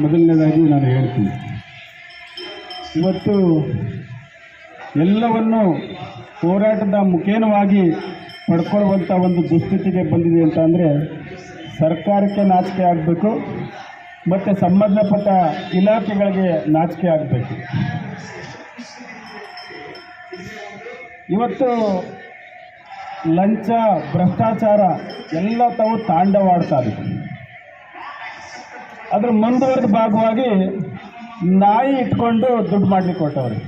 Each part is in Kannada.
ಮೊದಲನೇದಾಗಿ ನಾನು ಹೇಳ್ತೀನಿ. ಇವತ್ತು ಎಲ್ಲವನ್ನು ಹೋರಾಟದ ಮುಖೇನವಾಗಿ ಪಡ್ಕೊಳ್ಳುವಂಥ ಒಂದು ದುಸ್ಥಿತಿಗೆ ಬಂದಿದೆ ಅಂತ ಅಂದರೆ ಸರ್ಕಾರಕ್ಕೆ ನಾಚಿಕೆ ಆಗಬೇಕು, ಮತ್ತು ಸಂಬಂಧಪಟ್ಟ ಇಲಾಖೆಗಳಿಗೆ ನಾಚಿಕೆ ಆಗಬೇಕು. ಇವತ್ತು ಲಂಚ, ಭ್ರಷ್ಟಾಚಾರ ಎಲ್ಲ ತಾವು ತಾಂಡವಾಡ್ತಾರೆ ಅದ್ರ ಮುಂದುವರೆದ ಭಾಗವಾಗಿ ನಾಯಿ ಇಟ್ಕೊಂಡು ದುಡ್ಡು ಮಾಡ್ಲಿಕ್ಕೆ ಕೊಟ್ಟವ್ರಿ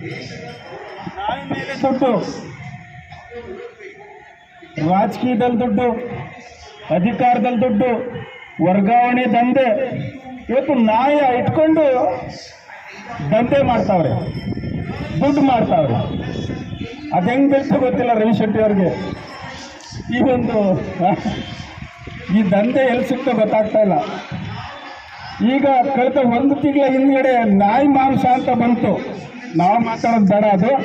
ನಾಯಿ ಮೇಲೆ ದುಡ್ಡು. ರಾಜಕೀಯದಲ್ಲಿ ದುಡ್ಡು, ಅಧಿಕಾರದಲ್ಲಿ ದುಡ್ಡು, ವರ್ಗಾವಣೆ ದಂಧೆ. ಇವತ್ತು ನಾಯಿ ಇಟ್ಕೊಂಡು ದಂಧೆ ಮಾಡ್ತಾವ್ರೆ, ದುಡ್ಡು ಮಾಡ್ತಾವ್ರೆ. ಅದು ಹೆಂಗೆ ಬೆಳೆಸೋ ಗೊತ್ತಿಲ್ಲ ರವಿ ಶೆಟ್ಟಿ ಅವ್ರಿಗೆ. ಈ ಒಂದು, ಈ ದಂಧೆ ಎಲ್ಲಿ ಸಿಕ್ತೋ ಗೊತ್ತಾಗ್ತಾ ಇಲ್ಲ. ಈಗ ಕಳೆದ ಒಂದು ತಿಂಗಳ ಹಿಂದ್ಗಡೆ ನಾಯಿ ಮಾಂಸ ಅಂತ ಬಂತು. ನಾವು ಮಾತಾಡೋದು ಬೇಡ ಅದು.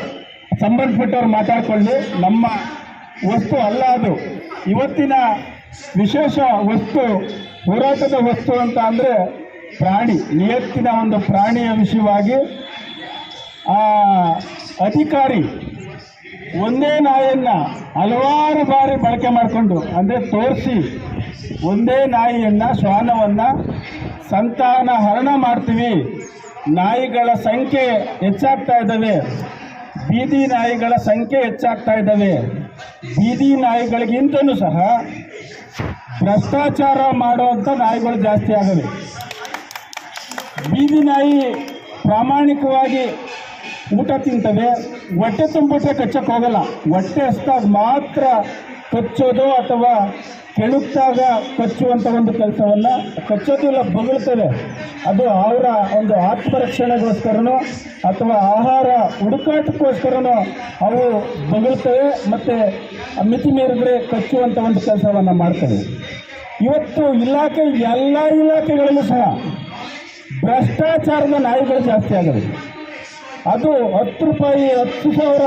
ಸಂಬಂಧಪಟ್ಟವ್ರು ಮಾತಾಡ್ಕೊಳ್ಳಿ. ನಮ್ಮ ವಸ್ತು ಅಲ್ಲ ಅದು. ಇವತ್ತಿನ ವಿಶೇಷ ವಸ್ತು, ಹೋರಾಟದ ವಸ್ತು ಅಂತ ಅಂದರೆ ಪ್ರಾಣಿ. ನಿಯತ್ತಿನ ಒಂದು ಪ್ರಾಣಿಯ ವಿಷಯವಾಗಿ ಅಧಿಕಾರಿ ಒಂದೇ ನಾಯಿಯನ್ನ ಹಲವಾರು ಬಾರಿ ಬಳಕೆ ಮಾಡಿಕೊಂಡು, ಅಂದರೆ ತೋರಿಸಿ, ಒಂದೇ ನಾಯಿಯನ್ನ, ಶ್ವಾನವನ್ನ, ಸಂತಾನ ಹರಣ ಮಾಡ್ತೀವಿ. ನಾಯಿಗಳ ಸಂಖ್ಯೆ ಹೆಚ್ಚಾಗ್ತಾ ಇದ್ದಾವೆ. ಬೀದಿ ನಾಯಿಗಳ ಸಂಖ್ಯೆ ಹೆಚ್ಚಾಗ್ತಾ ಇದ್ದಾವೆ. ಬೀದಿ ನಾಯಿಗಳಿಗಿಂತಲೂ ಸಹ ಭ್ರಷ್ಟಾಚಾರ ಮಾಡುವಂಥ ನಾಯಿಗಳು ಜಾಸ್ತಿ ಆಗವೆ. ಬೀದಿ ನಾಯಿ ಪ್ರಾಮಾಣಿಕವಾಗಿ ಊಟ ತಿಂತವೆ, ಹೊಟ್ಟೆ ತುಂಬಿಟ್ರೆ ಕಚ್ಚಕ್ಕೆ ಹೋಗಲ್ಲ ಹೊಟ್ಟೆ ಹಸ್ದಾಗ ಮಾತ್ರ ಕಚ್ಚೋದು ಅಥವಾ ಕೆಳುತ್ತಾಗ ಕಚ್ಚುವಂಥ ಒಂದು ಕೆಲಸವನ್ನು ಕಚ್ಚೋದಿಲ್ಲ ಬಗಳ್ತವೆ. ಅದು ಅವರ ಒಂದು ಆತ್ಮರಕ್ಷಣೆಗೋಸ್ಕರನೋ ಅಥವಾ ಆಹಾರ ಹುಡುಕಾಟಕ್ಕೋಸ್ಕರನೋ ಅವು ಬಗಳ್ತವೆ ಮತ್ತು ಮಿತಿ ಮೀರಿದ್ರೆ ಕಚ್ಚುವಂಥ ಒಂದು ಕೆಲಸವನ್ನು ಮಾಡ್ತವೆ. ಇವತ್ತು ಇಲಾಖೆ, ಎಲ್ಲ ಇಲಾಖೆಗಳಲ್ಲೂ ಸಹ ಭ್ರಷ್ಟಾಚಾರದ ನಾಯಿಗಳು ಜಾಸ್ತಿ ಆಗವೆ. ಅದು ಹತ್ತು ರೂಪಾಯಿ, ಹತ್ತು ಸಾವಿರ,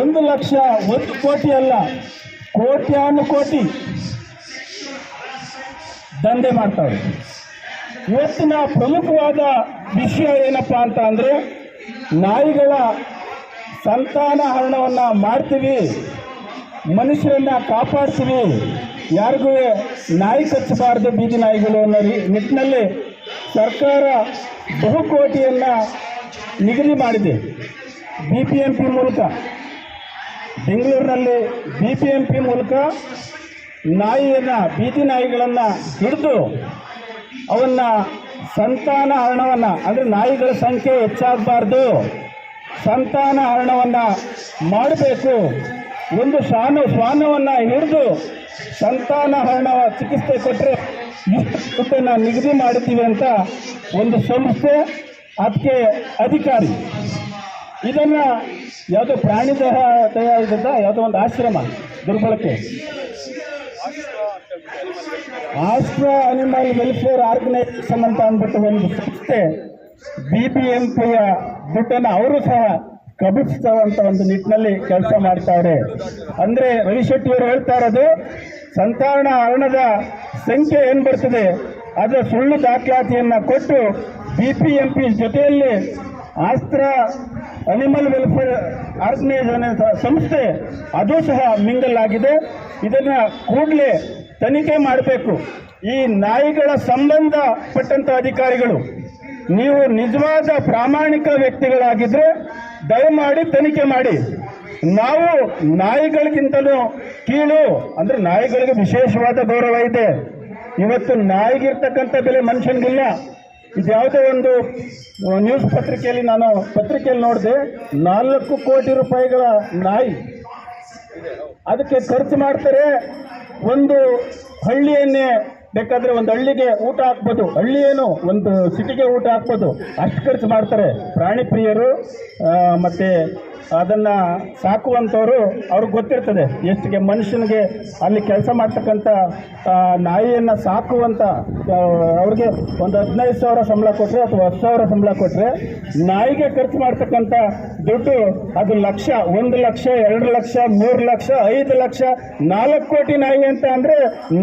ಒಂದು ಲಕ್ಷ, ಒಂದು ಕೋಟಿ ಅಲ್ಲ ಕೋಟ್ಯಾನು ಕೋಟಿ ದಂಧೆ ಮಾಡ್ತಾರೆ ಇವತ್ತಿನ ಪ್ರಮುಖವಾದ ವಿಷಯ ಏನಪ್ಪ ಅಂತ ಅಂದರೆ, ನಾಯಿಗಳ ಸಂತಾನ ಹರಣವನ್ನು ಮಾಡ್ತೀವಿ, ಮನುಷ್ಯರನ್ನ ಕಾಪಾಡ್ತೀವಿ, ಯಾರಿಗೂ ನಾಯಿ ಕಚ್ಚಬಾರ್ದು ಬೀದಿ ನಾಯಿಗಳು ಅನ್ನೋ ನಿಟ್ಟಿನಲ್ಲಿ ಸರ್ಕಾರ ಬಹುಕೋಟಿಯನ್ನು ನಿಗದಿ ಮಾಡಿದೆ. ಬಿ ಪಿ ಎಂ ಪಿ ಮೂಲಕ. ಬೆಂಗಳೂರಿನಲ್ಲಿ ಬಿ ಪಿ ಎಂ ಪಿ ಮೂಲಕ ನಾಯಿಯನ್ನು, ಬೀದಿ ನಾಯಿಗಳನ್ನು ಹಿಡಿದು ಅವನ್ನ ಸಂತಾನ ಹರಣವನ್ನು, ಅಂದರೆ ನಾಯಿಗಳ ಸಂಖ್ಯೆ ಹೆಚ್ಚಾಗಬಾರ್ದು. ಸಂತಾನ ಹರಣವನ್ನು ಮಾಡಬೇಕು. ಒಂದು ಶ್ವಾನ ಶ್ವಾನವನ್ನು ಹಿಡಿದು ಸಂತಾನ ಹರಣ ಚಿಕಿತ್ಸೆ ಕೊಟ್ಟರೆ ನಿಗದಿ ಮಾಡಿದ್ದೀವಿ ಅಂತ ಒಂದು ಸಂಸ್ಥೆ ಅದಕ್ಕೆ ಅಧಿಕಾರಿ ಇದನ್ನು ಯಾವುದೋ ಪ್ರಾಣಿ ದೇಹ ತಯಾರಿಸಿದ್ದ ಯಾವುದೋ ಒಂದು ಆಶ್ರಮ ದುರ್ಬಳಕೆ ಆಸ್ಟ್ರ ಅನಿಮಲ್ ವೆಲ್ಫೇರ್ ಆರ್ಗನೈಸೇಷನ್ ಅಂತ ಅಂದ್ಬಿಟ್ಟು ಒಂದು ಸಂಸ್ಥೆ ಬಿ ಬಿ ಎಂ ಪಿಯ ದುಡ್ಡನ್ನು ಅವರು ಸಹ ಕಬಿಸ್ತವಂತ ಒಂದು ನಿಟ್ಟಿನಲ್ಲಿ ಕೆಲಸ ಮಾಡ್ತಾರೆ ಅಂದ್ರೆ ರವಿಶೆಟ್ಟಿ ಅವರು ಹೇಳ್ತಾ ಇರೋದು ಸಂತಾನ ಹರಣದ ಸಂಖ್ಯೆ ಏನು ಬರ್ತದೆ, ಅದರ ಸುಳ್ಳು ದಾಖಲಾತಿಯನ್ನ ಕೊಟ್ಟು ಬಿ ಪಿ ಎಂ ಜೊತೆಯಲ್ಲಿ ಆಸ್ತ್ರ ಅನಿಮಲ್ ವೆಲ್ಫೇರ್ ಆರ್ಗನೈಸೇಷನ್ ಸಂಸ್ಥೆ, ಅದು ಸಹ ಮಿಂಗಲ್ ಆಗಿದೆ. ಇದನ್ನ ಕೂಡಲೇ ತನಿಖೆ ಮಾಡಬೇಕು. ಈ ನಾಯಿಗಳ ಸಂಬಂಧಪಟ್ಟಂತ ಅಧಿಕಾರಿಗಳು, ನೀವು ನಿಜವಾದ ಪ್ರಾಮಾಣಿಕ ವ್ಯಕ್ತಿಗಳಾಗಿದ್ರೆ ದಯಮಾಡಿ ತನಿಖೆ ಮಾಡಿ. ನಾವು ನಾಯಿಗಳಿಗಿಂತಲೂ ಕೀಳು, ಅಂದ್ರೆ ನಾಯಿಗಳಿಗೆ ವಿಶೇಷವಾದ ಗೌರವ ಇದೆ. ಇವತ್ತು ನಾಯಿಗಿರ್ತಕ್ಕಂಥ ಬೆಲೆ ಮನುಷ್ಯನಿಗಿಲ್ಲ. ಇದ್ಯಾವುದೋ ಒಂದು ನ್ಯೂಸ್ ಪತ್ರಿಕೆಯಲ್ಲಿ ನಾನು ಪತ್ರಿಕೆಯಲ್ಲಿ ನೋಡಿದೆ, ನಾಲ್ಕು ಕೋಟಿ ರೂಪಾಯಿಗಳ ನಾಯಿ. ಅದಕ್ಕೆ ಖರ್ಚು ಮಾಡ್ತಾರೆ ಒಂದು ಹಳ್ಳಿಯನ್ನೇ ಬೇಕಾದ್ರೆ ಒಂದು ಹಳ್ಳಿಗೆ ಊಟ ಹಾಕ್ಬೋದು. ಹಳ್ಳಿ ಏನು? ಒಂದು ಸಿಟಿಗೆ ಊಟ ಹಾಕ್ಬೋದು. ಅಷ್ಟು ಖರ್ಚು ಮಾಡ್ತಾರೆ. ಪ್ರಾಣಿ ಪ್ರಿಯರು ಮತ್ತೆ ಅದನ್ನ ಸಾಕುವಂಥವ್ರು ಅವ್ರಿಗೆ ಗೊತ್ತಿರ್ತದೆ. ಎಷ್ಟಿಗೆ ಮನುಷ್ಯನಿಗೆ ಅಲ್ಲಿ ಕೆಲಸ ಮಾಡ್ತಕ್ಕಂಥ ನಾಯಿಯನ್ನು ಸಾಕುವಂಥ ಅವ್ರಿಗೆ ಒಂದು ಹದಿನೈದು ಸಾವಿರ ಸಂಬಳ ಕೊಟ್ಟರೆ ಅಥವಾ ಹತ್ತು ಸಾವಿರ ಸಂಬಳ ಕೊಟ್ಟರೆ ನಾಯಿಗೆ ಖರ್ಚು ಮಾಡ್ತಕ್ಕಂಥ ದುಡ್ಡು ಅದು ಲಕ್ಷ, ಒಂದು ಲಕ್ಷ, ಎರಡು ಲಕ್ಷ, ಮೂರು ಲಕ್ಷ, ಐದು ಲಕ್ಷ, ನಾಲ್ಕು ಕೋಟಿ ನಾಯಿ ಅಂತ ಅಂದರೆ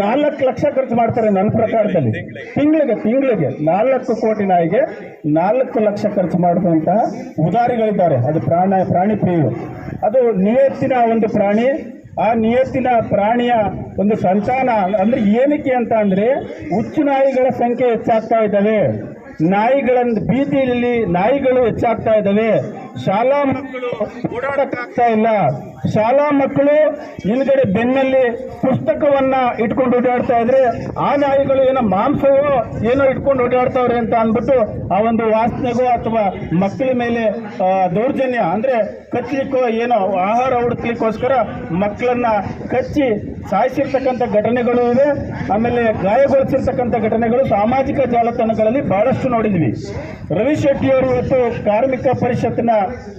ನಾಲ್ಕು ಲಕ್ಷ ಖರ್ಚು ಮಾಡ್ತಾರೆ ನನ್ನ ಪ್ರಕಾರದಲ್ಲಿ. ತಿಂಗಳಿಗೆ ತಿಂಗಳಿಗೆ ನಾಲ್ಕು ಕೋಟಿ ನಾಯಿಗೆ ನಾಲ್ಕು ಲಕ್ಷ ಖರ್ಚು ಮಾಡುವಂತಹ ಉದಾರಿಗಳಿದ್ದಾರೆ. ಅದು ಪ್ರಾಣ, ಪ್ರಾಣಿ ಪ್ರಿಯರು. ಅದು ನಿಯತ್ತಿನ ಒಂದು ಪ್ರಾಣಿ, ಆ ನಿಯತ್ತಿನ ಪ್ರಾಣಿಯ ಒಂದು ಸಂತಾನ ಅಂದ್ರೆ ಏನಕ್ಕೆ ಅಂತ ಅಂದ್ರೆ ಹುಚ್ಚು ನಾಯಿಗಳ ಸಂಖ್ಯೆ ಹೆಚ್ಚಾಗ್ತಾ ಇದ್ದಾವೆ. ನಾಯಿಗಳನ್ನು ಬೀದಿಯಲ್ಲಿ ನಾಯಿಗಳು ಹೆಚ್ಚಾಗ್ತಾ ಇದ್ದಾವೆ. ಶಾಲಾ ಮಕ್ಕಳು ಓಡಾಡಕ್ಕಾಗ್ತಾ ಇಲ್ಲ. ಶಾಲಾ ಮಕ್ಕಳು ಹಿಂದ್ಗಡೆ ಬೆನ್ನಲ್ಲಿ ಪುಸ್ತಕವನ್ನ ಇಟ್ಕೊಂಡು ಓಡಾಡ್ತಾ ಇದ್ರೆ ಆ ನಾಯಿಗಳು ಏನೋ ಮಾಂಸವೋ ಏನೋ ಇಟ್ಕೊಂಡು ಓಡಾಡ್ತಾವ್ರೆ ಅಂತ ಅಂದ್ಬಿಟ್ಟು ಆ ಒಂದು ವಾಸನೆಗೋ ಅಥವಾ ಮಕ್ಕಳ ಮೇಲೆ ದೌರ್ಜನ್ಯ ಅಂದ್ರೆ ಕಚ್ಚಲಿಕ್ಕೋ ಏನೋ ಆಹಾರ ಹುಡುಕ್ಲಿಕ್ಕೋಸ್ಕರ ಮಕ್ಕಳನ್ನ ಕಚ್ಚಿ ಸಾಯಿಸಿರ್ತಕ್ಕಂಥ ಘಟನೆಗಳು ಇವೆ. ಆಮೇಲೆ ಗಾಯಗೊಳಿಸಿರ್ತಕ್ಕಂಥ ಘಟನೆಗಳು ಸಾಮಾಜಿಕ ಜಾಲತಾಣಗಳಲ್ಲಿ ಬಹಳಷ್ಟು ನೋಡಿದ್ವಿ. ರವಿ ಶೆಟ್ಟಿ ಅವರು ಇವತ್ತು ಕಾರ್ಮಿಕ ಪರಿಷತ್ನ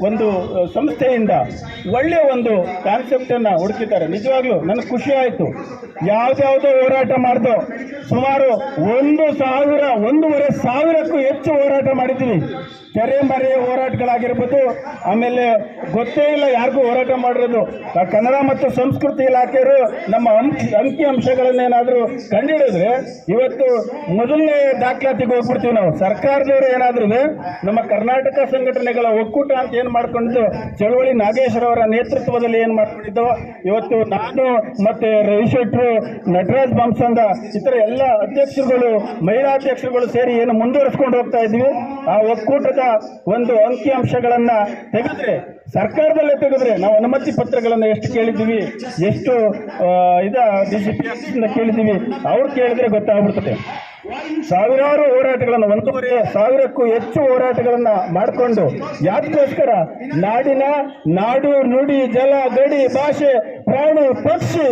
ಒಂದು ಸಂಸ್ಥೆಯಿಂದ ಒಳ್ಳೆಯ ಒಂದು ಕಾನ್ಸೆಪ್ಟ್ ಅನ್ನ ಹುಡುಕಿದ್ದಾರೆ. ನಿಜವಾಗ್ಲೂ ನನಗೆ ಖುಷಿ ಆಯಿತು. ಯಾವ್ದಾವುದೋ ಹೋರಾಟ ಮಾಡ್ದೋ ಸುಮಾರು ಒಂದು ಸಾವಿರ, ಒಂದೂವರೆ ಸಾವಿರಕ್ಕೂ ಹೆಚ್ಚು ಹೋರಾಟ ಮಾಡಿದ್ದೀವಿ ತೆರೆ ಮರೆಯ ಹೋರಾಟಗಳಾಗಿರ್ಬೋದು, ಆಮೇಲೆ ಗೊತ್ತೇ ಇಲ್ಲ ಯಾರಿಗೂ ಹೋರಾಟ ಮಾಡಿರೋದು. ಕನ್ನಡ ಮತ್ತು ಸಂಸ್ಕೃತಿ ಇಲಾಖೆಯವರು ನಮ್ಮ ಅಂಕಿ ಅಂಕಿ ಅಂಶಗಳನ್ನೇನಾದರೂ ಕಂಡುಹಿಡಿದ್ರೆ ಇವತ್ತು ಮೊದಲನೇ ದಾಖಲಾತಿಗೆ ಹೋಗ್ಬಿಡ್ತೀವಿ ನಾವು. ಸರ್ಕಾರದವರು ಏನಾದ್ರೂ ನಮ್ಮ ಕರ್ನಾಟಕ ಸಂಘಟನೆಗಳ ಒಕ್ಕೂಟ ಅಂತ ಏನು ಮಾಡ್ಕೊಂಡಿದ್ದು, ಚಳವಳಿ ನಾಗೇಶ್ವರ ಅವರ ನೇತೃತ್ವದಲ್ಲಿ ಏನು ಮಾಡ್ಕೊಂಡಿದ್ದು, ಇವತ್ತು ನಾನು ಮತ್ತೆ ರವಿ ಶೆಟ್ರು ನಟರಾಜ್ ಬಂಸಂದ ಇತರ ಎಲ್ಲ ಅಧ್ಯಕ್ಷರುಗಳು, ಮಹಿಳಾ ಅಧ್ಯಕ್ಷರುಗಳು ಸೇರಿ ಏನು ಮುಂದುವರಿಸ್ಕೊಂಡು ಹೋಗ್ತಾ ಇದ್ವಿ. ಆ ಒಕ್ಕೂಟದ ಒಂದು ಅಂಕಿ ಅಂಶಗಳನ್ನ ತೆಗೆದ್ರೆ, ಸರ್ಕಾರದಲ್ಲೇ ತೆಗೆದ್ರೆ ನಾವು ಅನುಮತಿ ಪತ್ರಗಳನ್ನು ಎಷ್ಟು ಕೇಳಿದ್ದೀವಿ, ಎಷ್ಟು ಇದ ಡಿ ಕೇಳಿದ್ದೀವಿ, ಅವ್ರು ಕೇಳಿದ್ರೆ ಗೊತ್ತಾಗ್ಬಿಡ್ತದೆ. ಸಾವಿರಾರು ಹೋರಾಟಗಳನ್ನು, ಒಂದೂವರೆ ಸಾವಿರಕ್ಕೂ ಹೆಚ್ಚು ಹೋರಾಟಗಳನ್ನು ಮಾಡಿಕೊಂಡು ಯಾತಕ್ಕೋಸ್ಕರ ನಾಡಿನ ನಾಡು, ನುಡಿ, ಜಲ, ಗಡಿ, ಭಾಷೆ, ಪ್ರಾಣಿ, ಪಕ್ಷಿ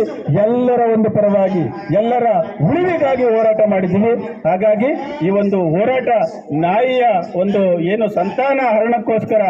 ಎಲ್ಲರ ಒಂದು ಪರವಾಗಿ, ಎಲ್ಲರ ಉಳಿವಿಗಾಗಿ ಹೋರಾಟ ಮಾಡಿದ್ದೀವಿ. ಹಾಗಾಗಿ ಈ ಒಂದು ಹೋರಾಟ ನಾಯಿಯ ಒಂದು ಏನು ಸಂತಾನ ಹರಣಕ್ಕೋಸ್ಕರ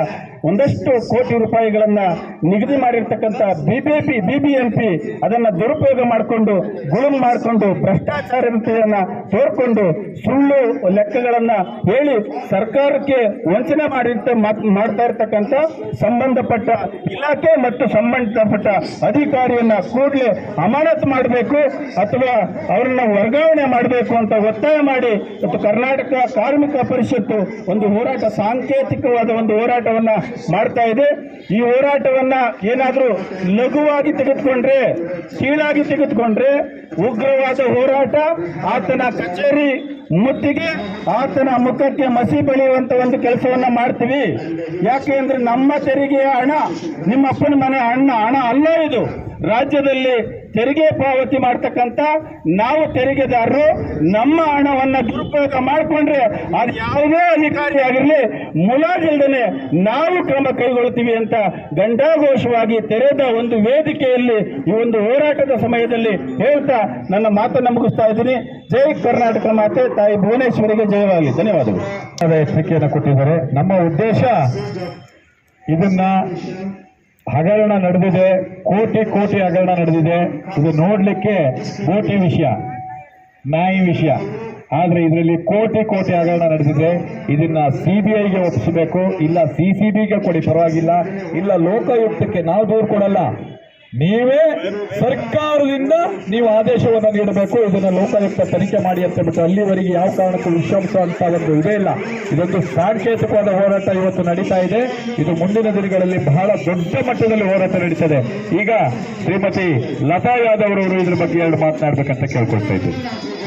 ಒಂದಷ್ಟು ಕೋಟಿ ರೂಪಾಯಿಗಳನ್ನ ನಿಗದಿ ಮಾಡಿರ್ತಕ್ಕಂಥ ಬಿಬಿಎಂಪಿ ಬಿಬಿಎಂಪಿ ಅದನ್ನ ದುರುಪಯೋಗ ಮಾಡಿಕೊಂಡು, ಗುಳುಂ ಮಾಡಿಕೊಂಡು ಭ್ರಷ್ಟಾಚಾರತೆಯನ್ನ ತೋರ್ಕೊಂಡು, ಸುಳ್ಳು ಲೆಕ್ಕಗಳನ್ನ ಹೇಳಿ ಸರ್ಕಾರಕ್ಕೆ ವಂಚನೆ ಮಾಡಿರ್ತ ಮಾಡ್ತಾ ಇರ್ತಕ್ಕಂಥ ಸಂಬಂಧಪಟ್ಟ ಇಲಾಖೆ ಮತ್ತು ಸಂಬಂಧಪಟ್ಟ ಅಧಿಕಾರಿಯನ್ನ ಕೂಡಲೇ ಅಮಾನತು ಮಾಡಬೇಕು ಅಥವಾ ಅವರನ್ನ ವರ್ಗಾವಣೆ ಮಾಡಬೇಕು ಅಂತ ಒತ್ತಾಯ ಮಾಡಿ ಮತ್ತು ಕರ್ನಾಟಕ ಕಾರ್ಮಿಕ ಪರಿಷತ್ತು ಒಂದು ಹೋರಾಟ ಸಾಂಕೇತಿಕವಾದ ಒಂದು ಹೋರಾಟವನ್ನ ಮಾಡ್ತಾ ಇದೆ. ಈ ಹೋರಾಟವನ್ನ ಏನಾದರೂ ಲಘುವಾಗಿ ತೆಗೆದುಕೊಂಡ್ರೆ, ಕೀಳಾಗಿ ತೆಗೆದುಕೊಂಡ್ರೆ ಉಗ್ರವಾದ ಹೋರಾಟ ಆತನ ಕಚೇರಿ ಮುತ್ತಿಗೆ, ಆತನ ಮುಖಕ್ಕೆ ಮಸಿ ಬೆಳೆಯುವಂತ ಒಂದು ಕೆಲಸವನ್ನ ಮಾಡ್ತೀವಿ. ಯಾಕೆ ಅಂದ್ರೆ ನಮ್ಮ ತೆರಿಗೆಯ ಹಣ, ನಿಮ್ಮ ಅಪ್ಪನ ಮನೆ ಹಣ ಹಣ ಅಲ್ಲ ಇದು. ರಾಜ್ಯದಲ್ಲಿ ತೆರಿಗೆ ಪಾವತಿ ಮಾಡ್ತಕ್ಕಂಥ ನಾವು ತೆರಿಗೆದಾರರು, ನಮ್ಮ ಹಣವನ್ನು ದುರುಪಯೋಗ ಮಾಡಿಕೊಂಡ್ರೆ ಅದು ಯಾವುದೇ ಅಧಿಕಾರಿ ಆಗಿರಲಿ ನಾವು ಕ್ರಮ ಕೈಗೊಳ್ತೀವಿ ಅಂತ ಗಂಡಾಘೋಷವಾಗಿ ತೆರೆದ ಒಂದು ವೇದಿಕೆಯಲ್ಲಿ ಈ ಒಂದು ಹೋರಾಟದ ಸಮಯದಲ್ಲಿ ಹೇಳ್ತಾ ನನ್ನ ಮಾತನ್ನು ಮುಗಿಸ್ತಾ ಇದ್ದೀನಿ. ಜೈ ಕರ್ನಾಟಕ ಮಾತೆ, ತಾಯಿ ಭುವನೇಶ್ವರಿಗೆ ಜಯವಾಗಲಿ. ಧನ್ಯವಾದಗಳು. ಎಚ್ಚರಿಕೆಯನ್ನು ಕೊಟ್ಟಿದ್ದಾರೆ. ನಮ್ಮ ಉದ್ದೇಶ ಇದನ್ನ ಹಗರಣ ನಡೆದಿದೆ, ಕೋಟಿ ಕೋಟಿ ಹಗರಣ ನಡೆದಿದೆ. ಇದು ನೋಡಲಿಕ್ಕೆ ಕೋಟಿ ವಿಷಯ ನ್ಯಾಯ ವಿಷಯ. ಆದರೆ ಇದರಲ್ಲಿ ಕೋಟಿ ಕೋಟಿ ಹಗರಣ ನಡೆದಿದೆ. ಇದನ್ನ ಐಗೆ ಒಪ್ಪಿಸಬೇಕು, ಇಲ್ಲ ಸಿ ಸಿ ಬಿಗೆ ಕೊಡಿ, ಪರವಾಗಿಲ್ಲ. ಇಲ್ಲ ಲೋಕಾಯುಕ್ತಕ್ಕೆ ನಾವು ದೂರು ಕೊಡಲ್ಲ. ನೀವೇ ಸರ್ಕಾರದಿಂದ ನೀವು ಆದೇಶವನ್ನು ನೀಡಬೇಕು. ಇದನ್ನು ಲೋಕಾಯುಕ್ತ ತನಿಖೆ ಮಾಡಿ ಅಂತ ಬಿಟ್ಟು ಅಲ್ಲಿವರೆಗೆ ಯಾವ ಕಾರಣಕ್ಕೂ ವಿಶ್ವಾಸ ಒಂದು ಇದೇ ಇಲ್ಲ. ಇದೊಂದು ಸಾಂಕೇತಿಕವಾದ ಹೋರಾಟ ಇವತ್ತು ನಡೀತಾ ಇದೆ. ಇದು ಮುಂದಿನ ದಿನಗಳಲ್ಲಿ ಬಹಳ ದೊಡ್ಡ ಮಟ್ಟದಲ್ಲಿ ಹೋರಾಟ ನಡೀತದೆ. ಈಗ ಶ್ರೀಮತಿ ಲತಾ ಯಾದವ್ ಅವರು ಇದ್ರ ಬಗ್ಗೆ ಎರಡು ಮಾತನಾಡ್ಬೇಕಂತ ಕೇಳ್ಕೊಳ್ತಾ ಇದ್ದೀವಿ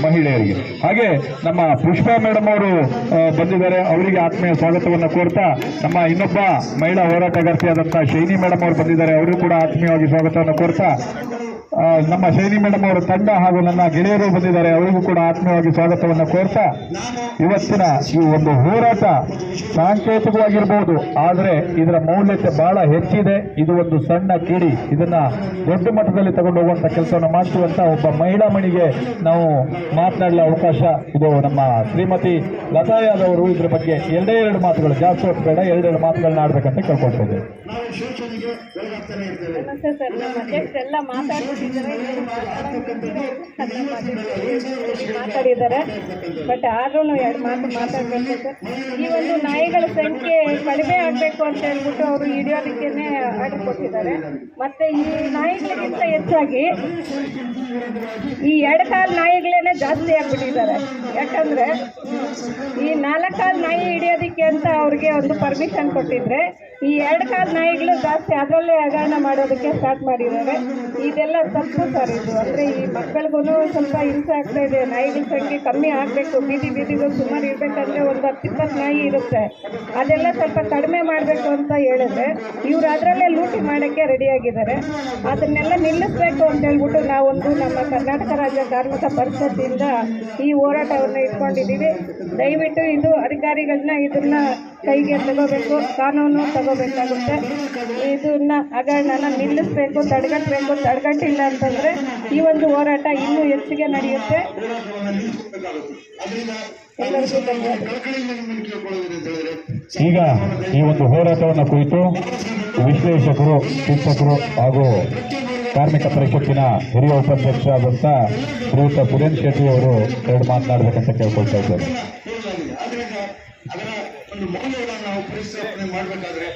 ಮಹಿಳೆಯರಿಗೆ. ಹಾಗೆ ನಮ್ಮ ಪುಷ್ಪಾ ಮೇಡಮ್ ಅವರು ಬಂದಿದ್ದಾರೆ. ಅವರಿಗೆ ಆತ್ಮೀಯ ಸ್ವಾಗತವನ್ನು ಕೋರ್ತಾ ನಮ್ಮ ಇನ್ನೊಬ್ಬ ಮಹಿಳಾ ಹೋರಾಟಗಾರ್ತಿಯಾದಂತಹ ಶೈನಿ ಮೇಡಮ್ ಅವರು ಬಂದಿದ್ದಾರೆ. ಅವರು ಕೂಡ ಆತ್ಮೀಯವಾಗಿ ಸ್ವಾಗತವನ್ನು ಕೋರ್ತಾ ಆ, ನಮ್ಮ ಶೈನಿ ಮೇಡಮ್ ಅವರ ತಂಡ ಹಾಗೂ ನನ್ನ ಗೆಳೆಯರು ಬಂದಿದ್ದಾರೆ. ಅವರಿಗೂ ಕೂಡ ಆತ್ಮೀಯವಾಗಿ ಸ್ವಾಗತವನ್ನು ಕೋರ್ತಾ ಇವತ್ತಿನ ಈ ಒಂದು ಹೋರಾಟ ಸಾಂಕೇತಿಕವಾಗಿರ್ಬೋದು. ಆದರೆ ಇದರ ಮೌಲ್ಯತೆ ಬಹಳ ಹೆಚ್ಚಿದೆ. ಇದು ಒಂದು ಸಣ್ಣ ಕಿಡಿ. ಇದನ್ನ ದೊಡ್ಡ ಮಟ್ಟದಲ್ಲಿ ತಗೊಂಡು ಹೋಗುವಂತ ಕೆಲಸವನ್ನು ಮಾಡಿಸುವಂತ ಅಂತ ಒಬ್ಬ ಮಹಿಳಾ ಮಣಿಗೆ ನಾವು ಮಾತನಾಡಲು ಅವಕಾಶ ಇದು ನಮ್ಮ ಶ್ರೀಮತಿ ಲತಾ ಯಾದವ್ ಅವರು ಇದ್ರ ಬಗ್ಗೆ ಎರಡೇ ಎರಡು ಮಾತುಗಳು. ಜಾಸ್ತಿ ಹೊತ್ತು ಬೇಡ. ಎರಡೆರಡು ಮಾತುಗಳನ್ನ ಆಡ್ಬೇಕಂತ ಕೇಳ್ಕೊಳ್ತಾ ಇದ್ದೇವೆ. ಮಾತಾಡಿದ್ದಾರೆ. ಬಟ್ ಆದ್ರೂ ಎರಡು ಮಾತು ಮಾತಾಡಬೇಕು ಈ ಒಂದು ನಾಯಿಗಳ ಸಂಖ್ಯೆ ಕಡಿಮೆ ಆಗಬೇಕು ಅಂತ ಹೇಳ್ಬಿಟ್ಟು ಅವರು ಹಿಡಿಯೋದಕ್ಕೇನೆ ಆರ್ಡರ್ ಕೊಟ್ಟಿದ್ದಾರೆ ಮತ್ತೆ ಈ ನಾಯಿಗಳಿಗಿಂತ ಹೆಚ್ಚಾಗಿ ಈ ಎರಡು ಕಾಲು ನಾಯಿಗಳೇನೆ ಜಾಸ್ತಿ ಆಗ್ಬಿಟ್ಟಿದ್ದಾರೆ. ಯಾಕಂದ್ರೆ ಈ ನಾಲ್ಕಾಲ್ ನಾಯಿ ಹಿಡಿಯೋದಕ್ಕೆ ಅಂತ ಅವ್ರಿಗೆ ಒಂದು ಪರ್ಮಿಷನ್ ಕೊಟ್ಟಿದ್ರೆ ಈ ಎರಡು ಕಾಲ್ ನಾಯಿಗಳು ಜಾಸ್ತಿ ಅದರಲ್ಲೇ ಹಗರಣ ಮಾಡೋದಕ್ಕೆ ಸ್ಟಾರ್ಟ್ ಮಾಡಿದ್ದಾರೆ. ಇದೆಲ್ಲ ತಪ್ಪು ಸರ್ ಇದು ಅಂದರೆ ಈ ಮಕ್ಕಳಿಗೂ ಸ್ವಲ್ಪ ಹಿಂಸೆ ಆಗ್ತಾ ಇದೆ. ನಾಯಿಗಳ ಸಂಖ್ಯೆ ಕಮ್ಮಿ ಆಗಬೇಕು. ಬೀದಿ ಬೀದಿಗೂ ಸುಮಾರು ಇರಬೇಕಂದ್ರೆ ಒಂದು ಹತ್ತಿಪ್ಪತ್ತು ನಾಯಿ ಇರುತ್ತೆ. ಅದೆಲ್ಲ ಸ್ವಲ್ಪ ಕಡಿಮೆ ಮಾಡಬೇಕು ಅಂತ ಹೇಳಿದ್ರೆ ಇವರು ಅದರಲ್ಲೇ ಲೂಟಿ ಮಾಡೋಕ್ಕೆ ರೆಡಿಯಾಗಿದ್ದಾರೆ ಅದನ್ನೆಲ್ಲ ನಿಲ್ಲಿಸಬೇಕು ಅಂತ ಹೇಳ್ಬಿಟ್ಟು ನಾವೊಂದು ನಮ್ಮ ಕರ್ನಾಟಕ ರಾಜ್ಯ ಕಾರ್ಮಿಕ ಪರಿಷತ್ತಿಂದ ಈ ಹೋರಾಟವನ್ನು ಇಟ್ಕೊಂಡಿದ್ದೀವಿ. ದಯವಿಟ್ಟು ಇದು ಅಧಿಕಾರಿಗಳನ್ನ ಇದನ್ನ ಕೈಗೆ ತಗೋಬೇಕು, ಕಾನೂನು ತಗೋಬೇಕಾಗುತ್ತೆ. ಇದನ್ನ ಹಗರಣನ ನಿಲ್ಲಿಸಬೇಕು ತಡೆಗಟ್ಟಬೇಕು ತಡೆಗಟ್ಟಿಲ್ಲ ಅಂತಂದ್ರೆ ಈ ಒಂದು ಹೋರಾಟ ಇನ್ನೂ ಹೆಚ್ಚಿಗೆ ನಡೆಯುತ್ತೆ. ಈಗ ಈ ಒಂದು ಹೋರಾಟವನ್ನು ಕುರಿತು ವಿಶ್ಲೇಷಕರು, ಶಿಕ್ಷಕರು ಹಾಗೂ ಕಾರ್ಮಿಕ ಪರಿಷತ್ತಿನ ಹಿರಿಯ ಉಪಾಧ್ಯಕ್ಷರಾದಂಥ ಶ್ರೀಯುತ ಪುರೇನ್ ಶೆಟ್ಟಿ ಅವರು ಎರಡು ಮಾತನಾಡಬೇಕಂತ ಕೇಳ್ಕೊಳ್ತಾ ಇದ್ದಾರೆ ಒಂದು ಮೌಲ್ಯಗಳನ್ನು ನಾವು ಪರಿಸ್ಥಾಪನೆ ಮಾಡಬೇಕಾದ್ರೆ